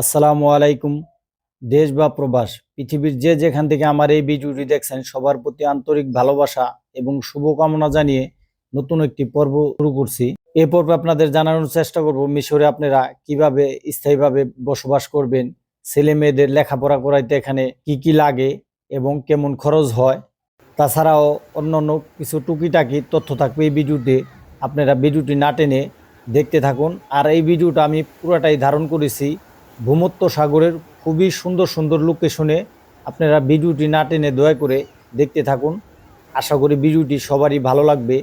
আসসালামু আলাইকুম। দেশ বা প্রবাস, পৃথিবীর যে যেখান থেকে আমার এই ভিডিওটি দেখছেন, সবার প্রতি আন্তরিক ভালোবাসা এবং শুভকামনা জানিয়ে নতুন একটি পর্ব শুরু করছি। এই পর্বে আপনাদের জানানোর চেষ্টা করব, মিশরে আপনারা কীভাবে স্থায়ীভাবে বসবাস করবেন ছেলে মেয়েদের লেখাপড়া করাইতে এখানে কি কি লাগে এবং কেমন খরচ হয়। তাছাড়াও অন্যান্য কিছু টুকিটাকি তথ্য থাকবে এই ভিডিওতে, আপনারা ভিডিওটি না টেনে দেখতে থাকুন। আর এই ভিডিওটা আমি পুরোটাই ধারণ করেছি ভূমত্ব সাগরের খুবই সুন্দর সুন্দর লোকেশনে আপনারা ভিডিওটি না টেনে দয়া করে দেখতে থাকুন। আশা করি ভিডিওটি সবারই ভালো লাগবে।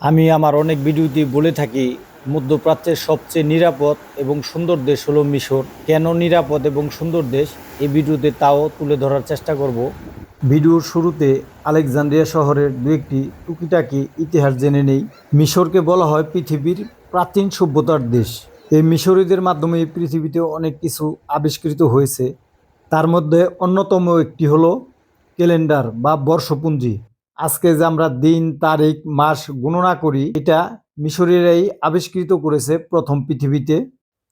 আমি আমার অনেক ভিডিওতে বলে থাকি, মধ্যপ্রাচ্যের সবচেয়ে নিরাপদ এবং সুন্দর দেশ হলো মিশর। কেন নিরাপদ এবং সুন্দর দেশ? এই ভিডিওতে তাও তুলে ধরার চেষ্টা করব। ভিডিওর শুরুতে আলেকজান্দ্রিয়া শহরের দু একটি টুকিটাকি ইতিহাস জেনে নেই। মিশরকে বলা হয় পৃথিবীর প্রাচীন সভ্যতার দেশ। এই মিশরীদের মাধ্যমে এই পৃথিবীতে অনেক কিছু আবিষ্কৃত হয়েছে। তার মধ্যে অন্যতম একটি হলো ক্যালেন্ডার বা বর্ষপুঞ্জি। আজকে যে আমরা দিন, তারিখ, মাস গণনা করি, এটা মিশরীরাই আবিষ্কৃত করেছে প্রথম পৃথিবীতে।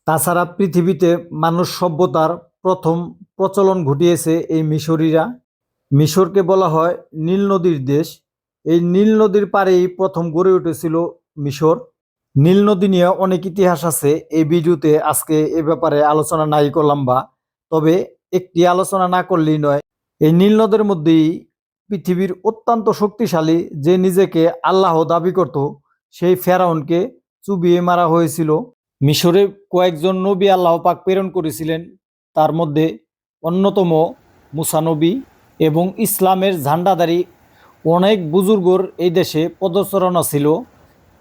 তাছাড়া পৃথিবীতে মানুষ সভ্যতার প্রথম প্রচলন ঘটিয়েছে এই মিশরীরা মিশরকে বলা হয় নীল নদীর দেশ। এই নীল নদীর পাড়েই প্রথম গড়ে উঠেছিল মিশর। নীল নদী নিয়ে অনেক ইতিহাস আছে। এই ভিডিওতে আজকে এ ব্যাপারে আলোচনা নাই করলাম বা, তবে একটি আলোচনা না করলেই নয়, এই নীল নদের মধ্যেই পৃথিবীর অত্যন্ত শক্তিশালী যে নিজেকে আল্লাহ দাবি করত, সেই ফেরাউনকে চুবিয়ে মারা হয়েছিল। মিশরে কয়েকজন নবী আল্লাহ পাক প্রেরণ করেছিলেন। তার মধ্যে অন্যতম মুসানবী এবং ইসলামের ঝান্ডাদারী অনেক বুজুর্গর এই দেশে পদচারণা ছিল।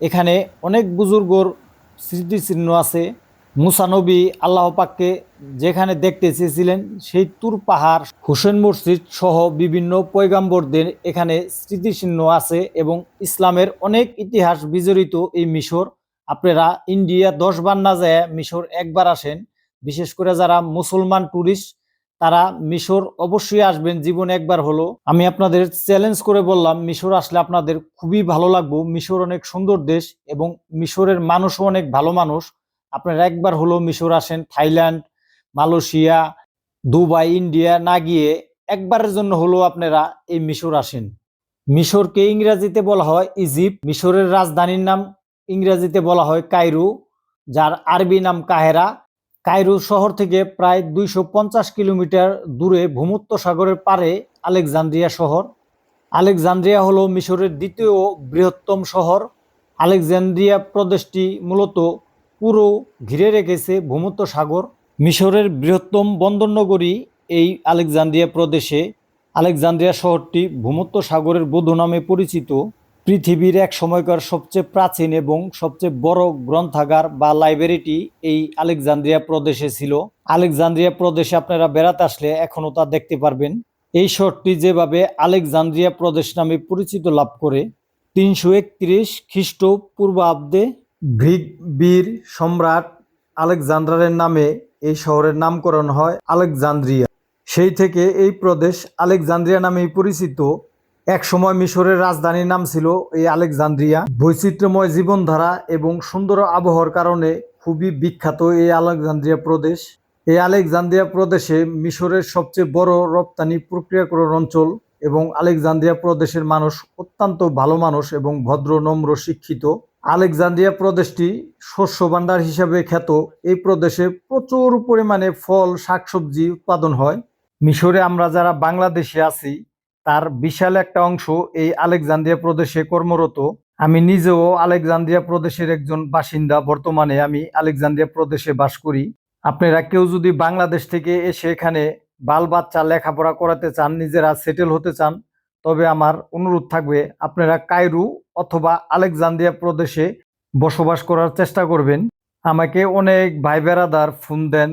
এখানে অনেক বুজুর্গর স্মৃতিচিহ্ন আছে। মুসানবী আল্লাহ পাককে যেখানে দেখতে চেয়েছিলেন, সেই তুর পাহাড়, হুসেন মসজিদ সহ বিভিন্ন পয়গাম্বরদের এখানে স্মৃতিচিহ্ন আছে এবং ইসলামের অনেক ইতিহাস বিজড়িত এই মিশর। আপনারা ইন্ডিয়া দশ বার না যায় মিশর একবার আসেন। বিশেষ করে যারা মুসলমান ট্যুরিস্ট তারা মিশর অবশ্যই আসবেন, জীবন একবার হলো। আমি আপনাদের চ্যালেঞ্জ করে বললাম, মিশর আসলে আপনাদের খুবই ভালো লাগবো। মিশর অনেক সুন্দর দেশ এবং মিশরের মানুষও অনেক ভালো মানুষ। আপনারা একবার হলো মিশর আসেন, থাইল্যান্ড, মালয়েশিয়া, দুবাই, ইন্ডিয়া না গিয়ে একবারের জন্য হলো আপনারা এই মিশর আসেন। মিশরকে ইংরেজিতে বলা হয় ইজিপ্ট, মিশরের রাজধানীর নাম ইংরেজিতে বলা হয় কায়রো, যার আরবি নাম কাহেরা। কায়রো শহর থেকে প্রায় দুইশো পঞ্চাশ কিলোমিটার দূরে ভূমত্ব সাগরের পারে আলেকজান্দ্রিয়া শহর। আলেকজান্দ্রিয়া হলো মিশরের দ্বিতীয় বৃহত্তম শহর। আলেকজান্দ্রিয়া প্রদেশটি মূলত পুরো ঘিরে রেখেছে ভূমত্ব সাগর। মিশরের বৃহত্তম বন্দরনগরী এই আলেকজান্দ্রিয়া প্রদেশে। আলেকজান্দ্রিয়া শহরটি ভূমত্ব সাগরের বধূ নামে পরিচিত। পৃথিবীর এক সময়কার সবচেয়ে প্রাচীন এবং সবচেয়ে বড় গ্রন্থাগার বা লাইব্রেরিটি এই আলেকজান্দ্রিয়া প্রদেশে ছিল। আলেকজান্দ্রিয়া প্রদেশে আপনারা বেড়াতে আসলে এখনও তা দেখতে পারবেন। এই শহরটি যেভাবে আলেকজান্দ্রিয়া প্রদেশ নামে পরিচিত লাভ করে, তিনশো একত্রিশ খ্রিস্টপূর্বাব্দে গ্রিক বীর সম্রাট আলেকজান্ডারের নামে এই শহরের নামকরণ হয় আলেকজান্দ্রিয়া। সেই থেকে এই প্রদেশ আলেকজান্দ্রিয়া নামেই পরিচিত। এক সময় মিশরের রাজধানীর নাম ছিল এই আলেকজান্দ্রিয়া। বৈচিত্র্যময় জীবনধারা এবং সুন্দর আবহাওয়ার কারণে খুবই বিখ্যাত এই আলেকজান্দ্রিয়া প্রদেশ। এই আলেকজান্দ্রিয়া প্রদেশে মিশরের সবচেয়ে বড় রপ্তানি প্রক্রিয়াকরণ অঞ্চল এবং আলেকজান্দ্রিয়া প্রদেশের মানুষ অত্যন্ত ভালো মানুষ এবং ভদ্র, নম্র, শিক্ষিত। আলেকজান্দ্রিয়া প্রদেশটি শস্য ভাণ্ডার হিসাবে খ্যাত। এই প্রদেশে প্রচুর পরিমাণে ফল, শাকসবজি উৎপাদন হয়। মিশরে আমরা যারা বাংলাদেশে আছি তার বিশাল একটা অংশ এই আলেকজান্দ্রিয়া প্রদেশে কর্মরত। আমি নিজেও আলেকজান্দ্রিয়া প্রদেশের একজন বাসিন্দা। বর্তমানে আমি আলেকজান্দ্রিয়া প্রদেশে বাস করি। আপনারা কেউ যদি বাংলাদেশ থেকে এসে এখানে বাল বাচ্চা লেখাপড়া করাতে চান, নিজেরা সেটেল হতে চান, তবে আমার অনুরোধ থাকবে, আপনারা কায়রু অথবা আলেকজান্দ্রিয়া প্রদেশে বসবাস করার চেষ্টা করবেন। আমাকে অনেক ভাই বেড়াদার ফোন দেন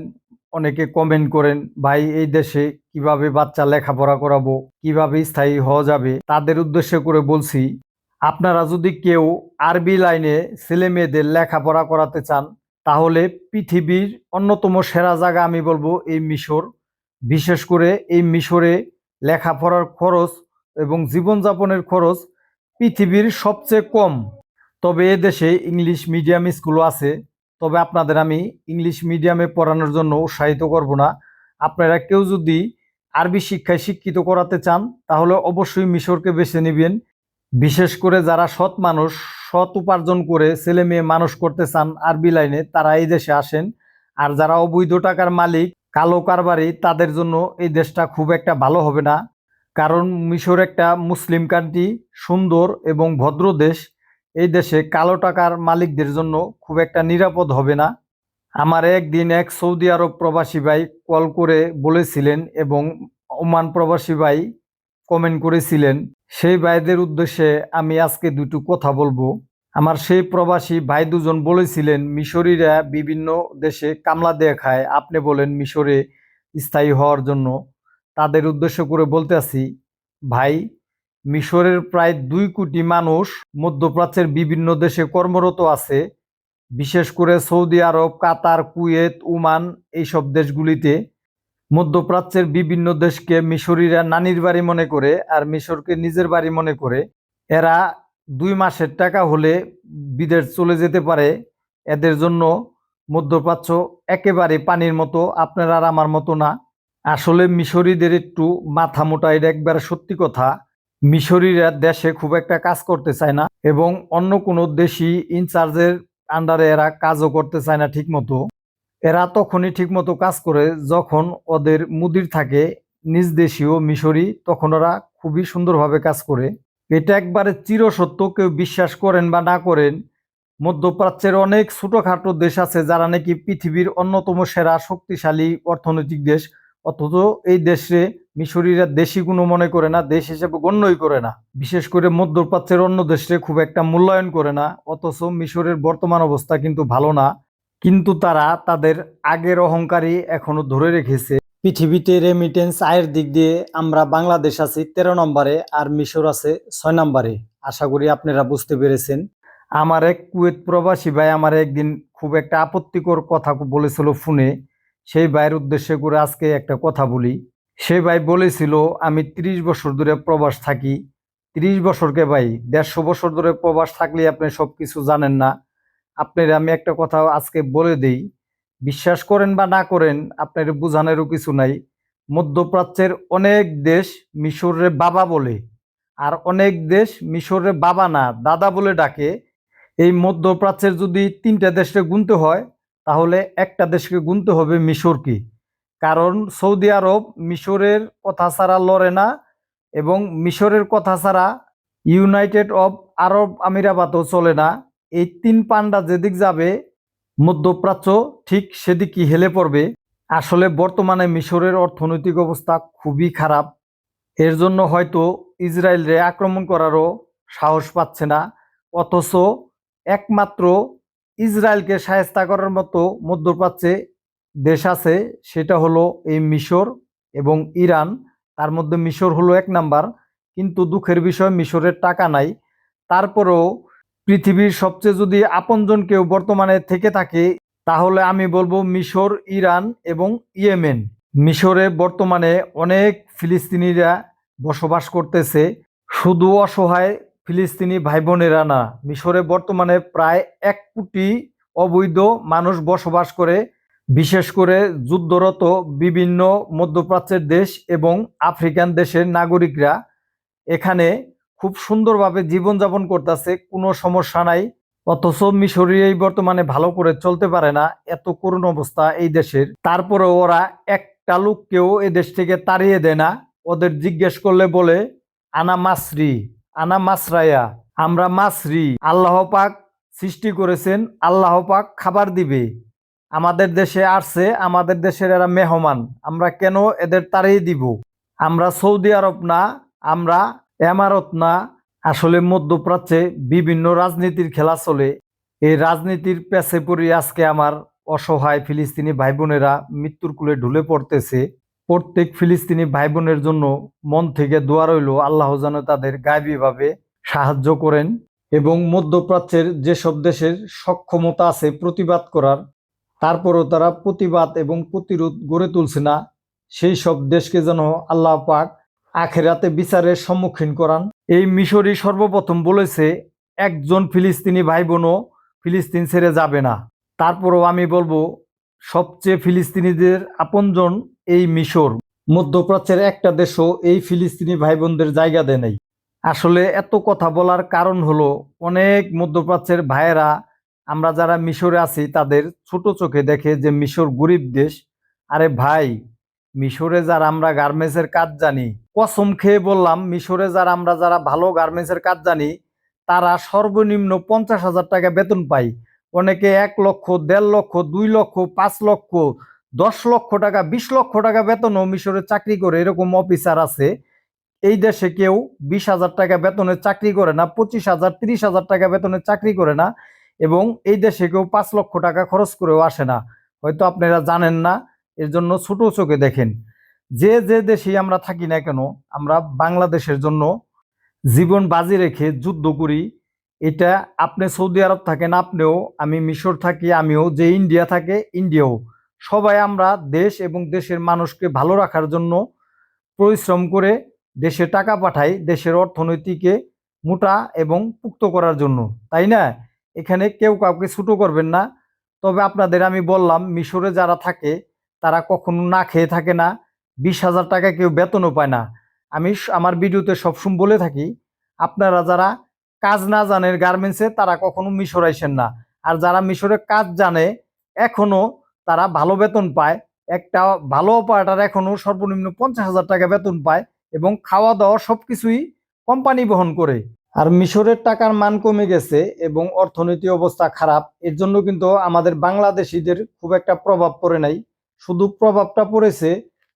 অনেকে কমেন্ট করেন, ভাই, এই দেশে কীভাবে বাচ্চা লেখাপড়া করাবো? কীভাবে স্থায়ী হওয়া যাবে? তাদের উদ্দেশ্য করে বলছি, আপনারা যদি কেউ আরবি লাইনে ছেলে মেয়েদের লেখাপড়া করাতে চান, তাহলে পৃথিবীর অন্যতম সেরা জায়গা আমি বলব এই মিশর। বিশেষ করে এই মিশরে লেখাপড়ার খরচ এবং জীবনযাপনের খরচ পৃথিবীর সবচেয়ে কম। তবে এ দেশে ইংলিশ মিডিয়াম স্কুলও আছে। তবে আপনাদের আমি ইংলিশ মিডিয়ামে পড়ানোর জন্য উৎসাহিত করব না। আপনারা কেউ যদি আরবি শিক্ষায় শিক্ষিত করাতে চান, তাহলে অবশ্যই মিশরকে বেছে নেবেন। বিশেষ করে যারা সৎ মানুষ, সৎ উপার্জন করে ছেলে মেয়ে মানুষ করতে চান আরবি লাইনে, তারা এই দেশে আসেন। আর যারা অবৈধ টাকার মালিক, কালো কারবারি, তাদের জন্য এই দেশটা খুব একটা ভালো হবে না। কারণ মিশর একটা মুসলিম কান্ট্রি সুন্দর এবং ভদ্র দেশ। এই দেশে কালো টাকার মালিকদের জন্য খুব একটা নিরাপদ হবে না। আমার একদিন এক সৌদি আরব প্রবাসী ভাই কল করে বলেছিলেন এবং ওমান প্রবাসী ভাই কমেন্ট করেছিলেন, সেই ভাইদের উদ্দেশ্যে আমি আজকে দুটো কথা বলব। আমার সেই প্রবাসী ভাই দুজন বলেছিলেন, মিশরীরা বিভিন্ন দেশে কামলা দিয়ে খায় আপনি বলেন মিশরে স্থায়ী হওয়ার জন্য। তাদের উদ্দেশ্য করে বলতে আছি, ভাই মিশরের প্রায় দুই কোটি মানুষ মধ্যপ্রাচ্যের বিভিন্ন দেশে কর্মরত আছে। বিশেষ করে Saudi Arab, Qatar, Kuwait, Oman এইসব দেশগুলিতে মধ্যপ্রাচ্যের বিভিন্ন দেশকে মিশরীরা নানির বাড়ি মনে করে আর মিশরকে নিজের বাড়ি মনে করে। এরা দুই মাসের টাকা হলে বিদেশ চলে যেতে পারে। এদের জন্য মধ্যপ্রাচ্য একেবারে পানির মতো, আপনার আর আমার মতো না। আসলে মিশরীদের একটু মাথা মোটা, এটা একবারে সত্যি কথা। মিশরীরা দেশে খুব একটা কাজ করতে চায় না এবং অন্য কোনো দেশি ইনচার্জের আন্ডারে এরা কাজও করতে চায় না ঠিক মতো এরা তখনই ঠিকমতো কাজ করে যখন ওদের মুদির থাকে নিজ দেশীয় মিশরি, তখন ওরা খুবই সুন্দরভাবে কাজ করে। এটা একবারে চিরসত্য, কেউ বিশ্বাস করেন বা না করেন, মধ্যপ্রাচ্যের অনেক ছোটখাটো দেশ আছে যারা নাকি পৃথিবীর অন্যতম সেরা শক্তিশালী অর্থনৈতিক দেশ। অথচ এই দেশে মিশরীরা দেশি কোনো মনে করে না, দেশ হিসেবে গণ্যই করে না। বিশেষ করে মধ্যপ্রাচ্যের অন্য দেশে খুব একটা মূল্যায়ন করে না, অথচ মিশরের বর্তমান অবস্থা কিন্তু ভালো না। কিন্তু তারা তাদের আগের অহংকারী এখনও ধরে রেখেছে। পৃথিবীতে রেমিটেন্স আয়ের দিক দিয়ে আমরা বাংলাদেশ আছি তেরো নম্বরে আর মিশর আছে ছয় নম্বরে। আশা করি আপনারা বুঝতে পেরেছেন। আমার এক কুয়েত প্রবাসী ভাই আমার একদিন খুব একটা আপত্তিকর কথা বলেছিল ফোনে। সেই ভাইয়ের উদ্দেশ্যে করে আজকে একটা কথা বলি। সেই ভাই বলেছিল, আমি ত্রিশ বছর ধরে প্রবাস থাকি। ত্রিশ বছরকে ভাই, দেড়শো বছর ধরে প্রবাস থাকলে আপনি সব কিছু জানেন না। আপনার আমি একটা কথা আজকে বলে দেই। বিশ্বাস করেন বা না করেন, আপনার বোঝানোরও কিছু নাই। মধ্যপ্রাচ্যের অনেক দেশ মিশরের বাবা বলে, আর অনেক দেশ মিশরের বাবা না, দাদা বলে ডাকে। এই মধ্যপ্রাচ্যের যদি তিনটা দেশকে গুনতে হয় তাহলে একটা দেশকে গুনতে হবে মিশরকে কারণ সৌদি আরব মিশরের কথা ছাড়া লড়ে না এবং মিশরের কথা ছাড়া ইউনাইটেড অব আরব আমিরাবাদও চলে না। এই তিন পান্ডা যেদিক যাবে, মধ্যপ্রাচ্য ঠিক সেদিকই হেলে পড়বে। আসলে বর্তমানে মিশরের অর্থনৈতিক অবস্থা খুবই খারাপ। এর জন্য হয়তো ইসরায়েলরে আক্রমণ করারও সাহস পাচ্ছে না। অথচ একমাত্র ইসরায়েলকে সাহেস্তা করার মতো মধ্যপ্রাচ্যে দেশ আছে, সেটা হলো এই মিশর এবং ইরান। তার মধ্যে মিশর হলো এক নাম্বার, কিন্তু দুঃখের বিষয়, মিশরের টাকা নাই। তারপরেও পৃথিবীর সবচেয়ে যদি আপনজন কেউ বর্তমানে থেকে থাকে, তাহলে আমি বলব মিশর, ইরান এবং ইয়েমেন। মিশরে বর্তমানে অনেক ফিলিস্তিনিরা বসবাস করতেছে। শুধু অসহায় ফিলিস্তিনি ভাই বোনেরা না, মিশরে বর্তমানে প্রায় এক কোটি অবৈধ মানুষ বসবাস করে, বিশেষ করে যুদ্ধরত বিভিন্ন মধ্যপ্রাচ্যের দেশ এবং আফ্রিকান দেশের নাগরিকরা। এখানে খুব সুন্দরভাবে জীবনযাপন করতেছে, কোনো সমস্যা নাই, অথচ মিশরি এই বর্তমানে ভালো করে চলতে পারে না, এত করুণ অবস্থা এই দেশের। তারপরে ওরা একটা লোককেও এই দেশ থেকে তাড়িয়ে দেয় না, ওদের জিজ্ঞেস করলে বলে, আনা মাসরি। আনা মাসরায়া আমরা মাসরি আল্লাহ পাক সৃষ্টি করেছেন, আল্লাহ পাক খাবার দিবে। আমাদের দেশে আসছে, আমাদের দেশের এরা মেহমান, আমরা কেন এদের তাড়িয়ে দিব? আমরা সৌদি আরব না, আমরা এমারত না। আসলে মধ্যপ্রাচ্যে বিভিন্ন রাজনীতির খেলা চলে। এই রাজনীতির পেছে পড়ি আজকে আমার অসহায় ফিলিস্তিনি ভাই বোনেরা মৃত্যুর কুলে ঢুলে পড়তেছে। প্রত্যেক ফিলিস্তিনি ভাই বোনের জন্য মন থেকে দোয়া রইল, আল্লাহ যেন তাদের গায়েবীভাবে সাহায্য করেন এবং মধ্যপ্রাচ্যের যেসব দেশের সক্ষমতা আছে প্রতিবাদ করার, তারপরও তারা প্রতিবাদ এবং প্রতিরোধ গড়ে তুলছে না, সেই সব দেশকে যেন আল্লাহ পাক আখেরাতে বিচারের সম্মুখীন করান। এই মিশরই সর্বপ্রথম বলেছে, একজন ফিলিস্তিনি ভাই বোনও ফিলিস্তিন ছেড়ে যাবে না। তারপরও আমি বলব, সবচেয়ে ফিলিস্তিনিদের আপনজন এই মিশর, মধ্যপ্রাচ্যের একটা দেশও এই ফিলিস্তিনি ভাই বোনদের জায়গা দেয় নাই। আসলে এত কথা বলার কারণ হলো, অনেক মধ্যপ্রাচ্যের ভাইয়েরা, আমরা যারা মিশরে আছি, তাদের ছোট চোখে দেখে যে মিশর গরিব দেশ। আরে ভাই, মিশরে যারা আমরা গার্মেন্টসের কাজ জানি, কসম খেয়ে বললাম, মিশরে যারা আমরা যারা ভালো গার্মেন্টসের কাজ জানি, তারা সর্বনিম্ন পঞ্চাশ হাজার টাকা বেতন পাই অনেকে এক লক্ষ, দেড় লক্ষ, দুই লক্ষ, পাঁচ লক্ষ দশ লক্ষ টাকা, বিশ লক্ষ টাকা বেতনও মিশরে চাকরি করে এরকম অফিসার আছে। এই দেশে কেউ বিশ হাজার টাকা বেতনে চাকরি করে না, পঁচিশ হাজার, তিরিশ হাজার টাকা বেতনে চাকরি করে না এবং এই দেশে কেউ পাঁচ লক্ষ টাকা খরচ করেও আসে না। হয়তো আপনারা জানেন না, এর জন্য ছোট চোখে দেখেন। যে যে দেশেই আমরা থাকি না কেন, আমরা বাংলাদেশের জন্য জীবন বাজি রেখে যুদ্ধ করি। এটা আপনি সৌদি আরব থাকেন, আপনিও, আমি মিশর থাকি, আমিও, যে ইন্ডিয়া থাকে, ইন্ডিয়াও। সবাই আমরা দেশ এবং দেশের মানুষকে ভালো রাখার জন্য পরিশ্রম করে দেশে টাকা পাঠাই, দেশের অর্থনীতিকে মোটা এবং পুক্ত করার জন্য। তাই না? এখানে কেউ কাউকে ছুটো করবেন না। তবে আপনাদের আমি বললাম, মিশরে যারা থাকে, তারা কখনো না খেয়ে থাকে না। বিশ হাজার টাকা কেউ বেতনও পায় না। আমি আমার ভিডিওতে সবসময় বলে থাকি, আপনারা যারা কাজ না জানেন গার্মেন্টসে, তারা কখনো মিশর আইসেন না। আর যারা মিশরে কাজ জানে, এখনও তারা ভালো বেতন পায়। একটা ভালো অপারেটার এখনও সর্বনিম্ন পঞ্চাশ হাজার টাকা বেতন পায় এবং খাওয়া দাওয়া সবকিছুই কোম্পানি বহন করে। আর মিশরের টাকার মান কমে গেছে এবং অর্থনীতি অবস্থা খারাপ। এর জন্য কিন্তু আমাদের বাংলাদেশিদের খুব একটা প্রভাব পড়ে নাই। শুধু প্রভাবটা পড়েছে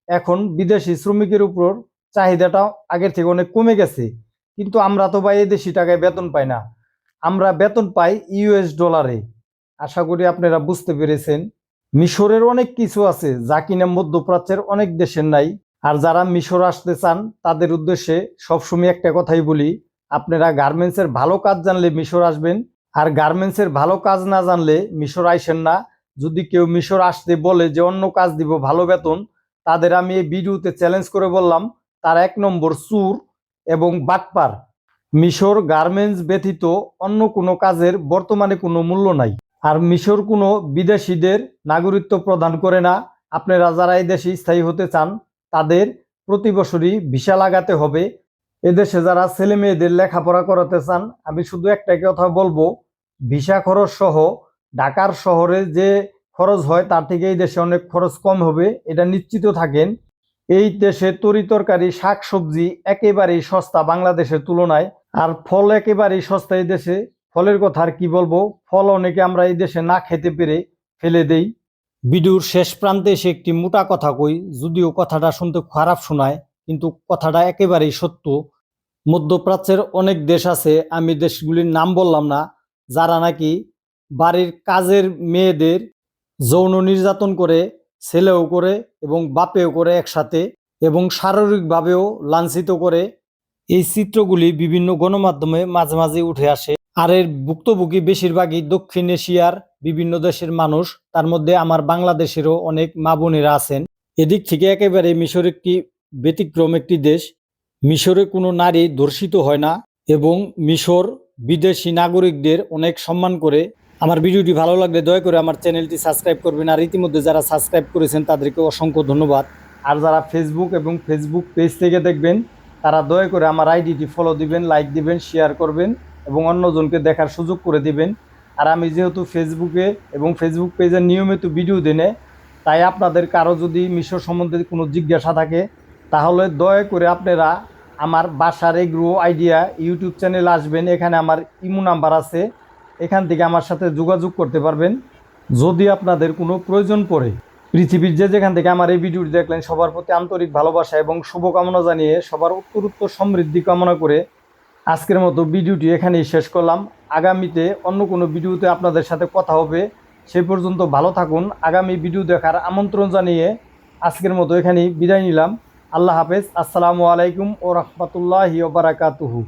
এখন বিদেশি শ্রমিকের উপর। চাহিদাটা আগের থেকে অনেক কমে গেছে। কিন্তু আমরা তো এই দেশি টাকায় বেতন পাই না। আমরা বেতন পাই ইউএস ডলারে। আশা করি আপনারা বুঝতে পেরেছেন। মিশরের অনেক কিছু আছে, যা কিনা মধ্যপ্রাচ্যের অনেক দেশের নাই। আর যারা মিশর আসতে চান, তাদের উদ্দেশ্যে সবসময় একটা কথাই বলি, আপনারা গার্মেন্টসের ভালো কাজ জানলে মিশর আসবেন, আর গার্মেন্টসের ভালো কাজ না জানলে মিশর আইসেন না। যদি কেউ মিশর আসতে বলে যে অন্য কাজ দিব, ভালো বেতন, তাদের আমি এই ভিডিওতে চ্যালেঞ্জ করে বললাম, তার এক নম্বর চুর এবং বাটপার। মিশর গার্মেন্টস ব্যতীত অন্য কোনো কাজের বর্তমানে কোনো মূল্য নাই। আর মিশর কোনো বিদেশিদের নাগরিকত্ব প্রদান করে না। আপনারা যারা এই দেশে স্থায়ী হতে চান, তাদের প্রতি বছরই ভিসা লাগাতে হবে। এদেশে যারা ছেলে মেয়েদের লেখাপড়া করাতে চান, আমি শুধু একটা কথা বলব, ভিসা খরচ সহ ঢাকার শহরে যে খরচ হয়, তার থেকে এই দেশে অনেক খরচ কম হবে, এটা নিশ্চিত থাকেন। এই দেশে তরি তরকারি শাক সবজি একেবারেই সস্তা বাংলাদেশের তুলনায়, আর ফল একেবারেই সস্তা এই দেশে। ফলের কথা আর কি বলব? ফল অনেকে আমরা এই দেশে না খেতে পেরে ফেলে দেই। ভিডিওর শেষ প্রান্তে এসে একটি মোটা কথা কই, যদিও কথাটা শুনতে খারাপ শোনায়, কিন্তু কথাটা একেবারেই সত্য। মধ্যপ্রাচ্যের অনেক দেশ আছে, আমি দেশগুলির নাম বললাম না, যারা নাকি বাড়ির কাজের মেয়েদের যৌন নির্যাতন করে, ছেলেও করে এবং বাপেও করে একসাথে এবং শারীরিকভাবেও লাঞ্ছিত করে। এই চিত্রগুলি বিভিন্ন গণমাধ্যমে মাঝে মাঝে উঠে আসে। আর এর ভুক্তভোগী বেশিরভাগই দক্ষিণ এশিয়ার বিভিন্ন দেশের মানুষ। তার মধ্যে আমার বাংলাদেশেরও অনেক মা বোনেরা আছেন। এদিক থেকে একেবারে মিশর একটি ব্যতিক্রম একটি দেশ। মিশরে কোনো নারী ধর্ষিত হয় না এবং মিশর বিদেশি নাগরিকদের অনেক সম্মান করে। আমার ভিডিওটি ভালো লাগলে দয়া করে আমার চ্যানেলটি সাবস্ক্রাইব করবেন। আর ইতিমধ্যে যারা সাবস্ক্রাইব করেছেন, তাদেরকে অসংখ্য ধন্যবাদ। আর যারা ফেসবুক এবং ফেসবুক পেজ থেকে দেখবেন, তারা দয়া করে আমার আইডিটি ফলো দিবেন লাইক দিবেন শেয়ার করবেন। এবং অন্যজনকে দেখার সুযোগ করে দিবেন। আর আমি যেহেতু ফেসবুকে এবং ফেসবুক পেজে নিয়মিত ভিডিও দিনে তাই আপনাদের কারও যদি মিশর সম্বন্ধে কোনো জিজ্ঞাসা থাকে, তাহলে দয়া করে আপনারা আমার বাসার এগ্রো আইডিয়া ইউটিউব চ্যানেল আসবেন। এখানে আমার ইমো নাম্বার আছে। এখান থেকে আমার সাথে যোগাযোগ করতে পারবেন। যদি আপনাদের কোনো প্রয়োজন পড়ে, পৃথিবীর যে যেখান থেকে আমার এই ভিডিওটি দেখলেন, সবার প্রতি আন্তরিক ভালোবাসা এবং শুভকামনা জানিয়ে সবার উত্তরোত্তর সমৃদ্ধি কামনা করে আজকের মতো ভিডিওটি এখানেই শেষ করলাম। আগামীতে অন্য কোনো ভিডিওতে আপনাদের সাথে কথা হবে। সে পর্যন্ত ভালো থাকুন। আগামী ভিডিও দেখার আমন্ত্রণ জানিয়ে আজকের মতো এখানেই বিদায় নিলাম। আল্লাহ হাফেজ। আসসালামু আলাইকুম ও রহমতুল্লাহি বারাকাতুহু।